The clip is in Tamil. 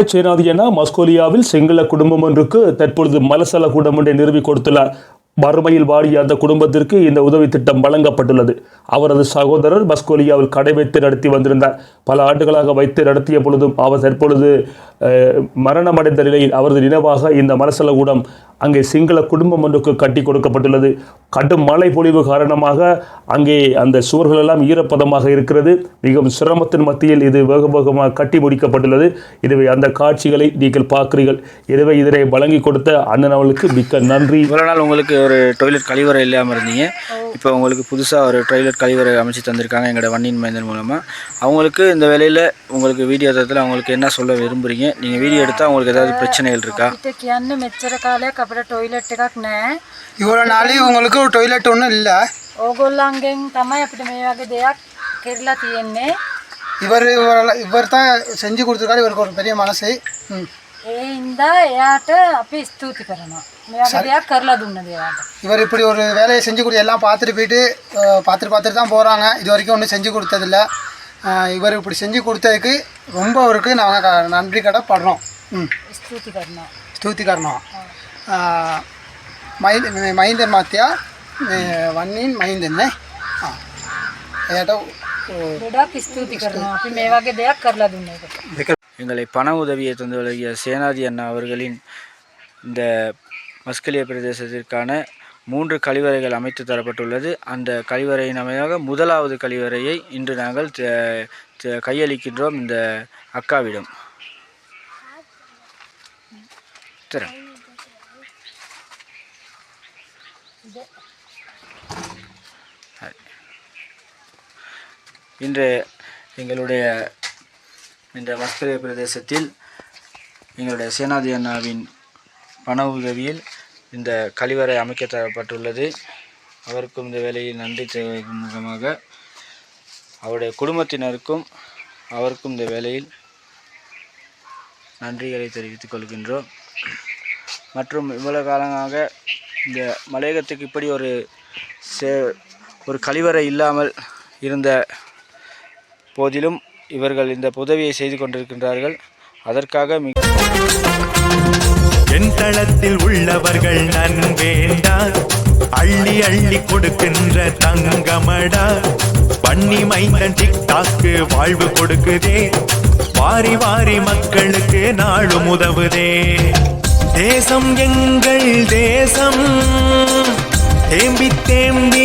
சேனாதியனா மஸ்கோலியாவில் சிங்கள குடும்பம் ஒன்றுக்கு தற்பொழுது மலசல கூடம் ஒன்றை நிறுவி கொடுத்துள்ளார் வறுமையில் வாடிய அந்த குடும்பத்திற்கு இந்த உதவி திட்டம் வழங்கப்பட்டுள்ளது. அவரது சகோதரர் மஸ்கோலியாவில் கடை வைத்து நடத்தி வந்திருந்தார். பல ஆண்டுகளாக வைத்து நடத்திய பொழுதும் அவர் தற்பொழுது மரணமடைந்த நிலையில் அவரது நினைவாக இந்த மலசல கூடம் அங்கே சிங்கள குடும்பம் ஒன்றுக்கு கட்டி கொடுக்கப்பட்டுள்ளது. கடும் மழை பொழிவு காரணமாக அங்கே அந்த சுவர்கள் எல்லாம் ஈரப்பதமாக இருக்கிறது. மிகவும் சிரமத்தின் மத்தியில் இது வேக வேகமாக கட்டி முடிக்கப்பட்டுள்ளது. எனவே அந்த காட்சிகளை நீங்கள் பார்க்கிறீர்கள். எனவே இதனை வழங்கி கொடுத்த அண்ணன் அவர்களுக்கு மிக்க நன்றி. இவ்வளோ நாள் உங்களுக்கு ஒரு டொய்லெட் கழிவறை இல்லாமல் இருந்தீங்க. இப்போ உங்களுக்கு புதுசாக ஒரு டொய்லெட் கழிவறை அமைச்சு தந்திருக்காங்க எங்களோட வண்டியின் மைந்தன் மூலமாக அவங்களுக்கு இந்த வேலையில் உங்களுக்கு வீடியோ தரத்தில் அவங்களுக்கு என்ன சொல்ல விரும்புகிறீங்க நீங்கள் வீடியோ எடுத்தால் உங்களுக்கு ஏதாவது பிரச்சனைகள் இருக்கா? கிணறு மெச்சரக்காலே கப்பட டாய்லெட்டுக்காக்குனே இவ்வளோ நாளையும் உங்களுக்கு ஒரு டாய்லெட் ஒன்றும் இல்லை? ஓகோல்லாங்க தம்மா எப்படி மேவாக தேயா கேரளா தீயன்னு. இவர் இவரெல்லாம் இவர் தான் செஞ்சு கொடுத்துருக்காரு இவருக்கு ஒரு பெரிய மனசு. ம். இந்த ஏட்ட அப்படி ஸ்தூத்தி பெறணும் மேவாக கரலா துண்ணது ஏட்ட இவர் இப்படி ஒரு வேலையை செஞ்சு கொடு எல்லாம் பார்த்துட்டு போயிட்டு பார்த்துட்டு பார்த்துட்டு தான் போகிறாங்க இது வரைக்கும் ஒன்றும் செஞ்சு கொடுத்ததில்ல. இவர் இப்படி செஞ்சு கொடுத்ததுக்கு ரொம்ப அவருக்கு நாங்கள் நன்றி கடப்படுறோம். ம். ஸ்தூத்தி காரணம் ஸ்தூத்தி காரணம் மைந்த மைந்தன் மாத்தியா? வன்னின் மைந்தன் ஆ. ஏட்டோ எங்களை பண உதவியை தந்து வழங்கிய சேனாதி அண்ணா அவர்களின் இந்த மஸ்கலிய பிரதேசத்திற்கான மூன்று கழிவறைகள் அமைத்து தரப்பட்டுள்ளது. அந்த கழிவறையின் அமையாக முதலாவது கழிவறையை இன்று நாங்கள் கையளிக்கின்றோம் இந்த அக்காவிடம். இன்று எங்களுடைய இந்த மஸ்கரிய பிரதேசத்தில் எங்களுடைய சேனாதி அண்ணாவின் பண உதவியில் இந்த கழிவறை அமைக்க தரப்பட்டுள்ளது. அவருக்கும் இந்த வேலையில் நன்றி தெரிவிக்கும் முகமாக அவருடைய குடும்பத்தினருக்கும் அவருக்கும் இந்த வேலையில் நன்றிகளை தெரிவித்துக் கொள்கின்றோம். மற்றும் இவ்வளவு காலமாக இந்த மலையகத்துக்கு இப்படி ஒரு சே ஒரு கழிவறை இல்லாமல் இருந்த போதிலும் இவர்கள் இந்த உதவியை செய்து கொண்டிருக்கின்றார்கள். அதற்காக மிக தளத்தில் உள்ளவர்கள் நன்வேண்டா அள்ளி அள்ளி கொடுக்கின்ற தங்கமடா. பண்ணி மைந்தன் டிக்டாக்கு வாழ்வு கொடுக்குதே. வாரி வாரி மக்களுக்கு நாளும் உதவுதே. தேசம் எங்கள் தேசம். தேம்பி தேம்பி